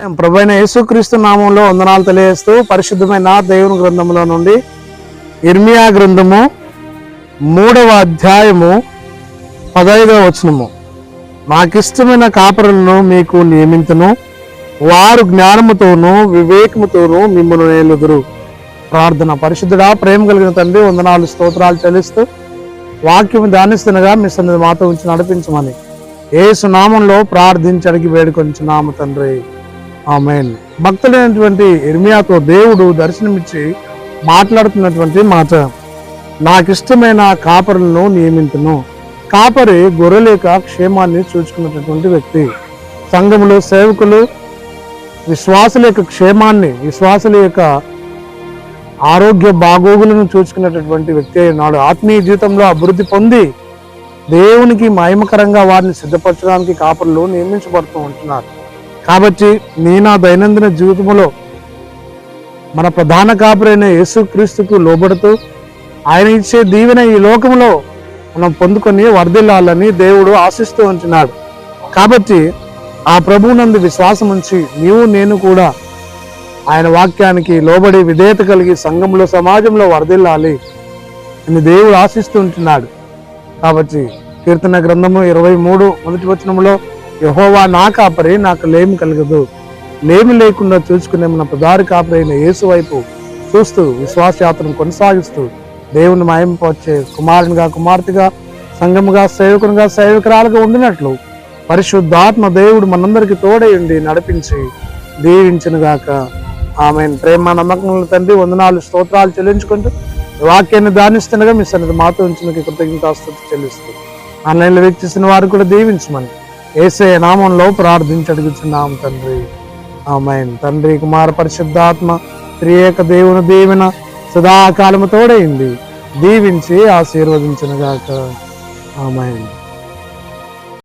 ప్రభైన యేసుక్రీస్తు నామంలో వందనాలు తెలియజేస్తూ పరిశుద్ధమైన దేవుని గ్రంథంలో నుండి ఇర్మియా గ్రంథము మూడవ అధ్యాయము పదైదవ వచనము. నాకిష్టమైన కాపరులను మీకు నియమించును వారు జ్ఞానముతోనూ వివేకముతోనూ మిమ్మల్ని నేలుదురు ప్రార్థన. పరిశుద్ధుడా ప్రేమ కలిగిన తండ్రి వందనాలు స్తోత్రాలు చెల్లిస్తూ వాక్యం ధ్యానిస్తుండగా మీ సన్నిధి మాతో ఉంచి నడిపించమని. ఏసు నామంలో ప్రార్థించడానికి వేడుకొంచు వేడుకొంచున్నాము తండ్రి. ఆమెన్. భక్తులైనటువంటి ఇర్మియాతో దేవుడు దర్శనమిచ్చి మాట్లాడుతున్నటువంటి మాట. నాకిష్టమైన కాపరులను నియమించును కాపరి గొర్రెలేక క్షేమాన్ని చూసుకున్నటువంటి వ్యక్తి. సంఘములు సేవకులు విశ్వాసుల యొక్క క్షేమాన్ని విశ్వాసుల యొక్క ఆరోగ్య బాగోగులను చూసుకునేటటువంటి వ్యక్తి అయినాడు ఆత్మీయ జీవితంలో అభివృద్ధి పొంది దేవునికి మహిమకరంగా వారిని సిద్ధపరచడానికి కాపరులు నియమించబడుతూ ఉంటున్నారు. కాబట్టి నీ నా దైనందిన జీవితంలో మన ప్రధాన కాపురైన యేసుక్రీస్తుకు లోబడుతూ ఆయన ఇచ్చే దీవెన ఈ లోకంలో మనం పొందుకొని వర్ధిల్లాలని దేవుడు ఆశిస్తూ ఉంటున్నాడు. కాబట్టి ఆ ప్రభువునందు విశ్వాసం ఉంచి నీవు నేను కూడా ఆయన వాక్యానికి లోబడి విధేయత కలిగి సంఘంలో సమాజంలో వర్ధిల్లాలి అని దేవుడు ఆశిస్తూ ఉంటున్నాడు. కాబట్టి కీర్తన గ్రంథము ఇరవై మూడు మొదటి వచనంలో యహోవా నా కాపరి నాకు లేమి కలగదు. లేమి లేకుండా చూసుకునే మన ప్రధారి కాపరైన యేసు వైపు చూస్తూ విశ్వాసయాత్రను కొనసాగిస్తూ దేవుని మాయింపవచ్చే కుమారునిగా కుమార్తెగా సంఘముగా సేవకునిగా సేవకురాలుగా ఉండినట్లు పరిశుద్ధాత్మ దేవుడు మనందరికీ తోడయుండి నడిపించి దీవించినగాక ఆమె ప్రేమ నమ్మకముల తండ్రి వందనాలు స్తోత్రాలు చెల్లించుకుంటూ వాక్యాన్ని దానిస్తుండగా మీ సన్నిధి మాతో ఉంచిన కృతజ్ఞతాస్తుతి చెల్లిస్తూ ఆన్లైన్లో వీక్షిస్తున్న వారు కూడా దీవించమని ఏసే నామంలో ప్రార్థించడుగుచున్నాం తండ్రి. ఆమెన్. తండ్రి కుమార పరిశుద్ధాత్మ త్రియేక దేవుని దీవెన సదాకాలము తోడైంది. దీవించి ఆశీర్వదించునుగాక. ఆమెన్.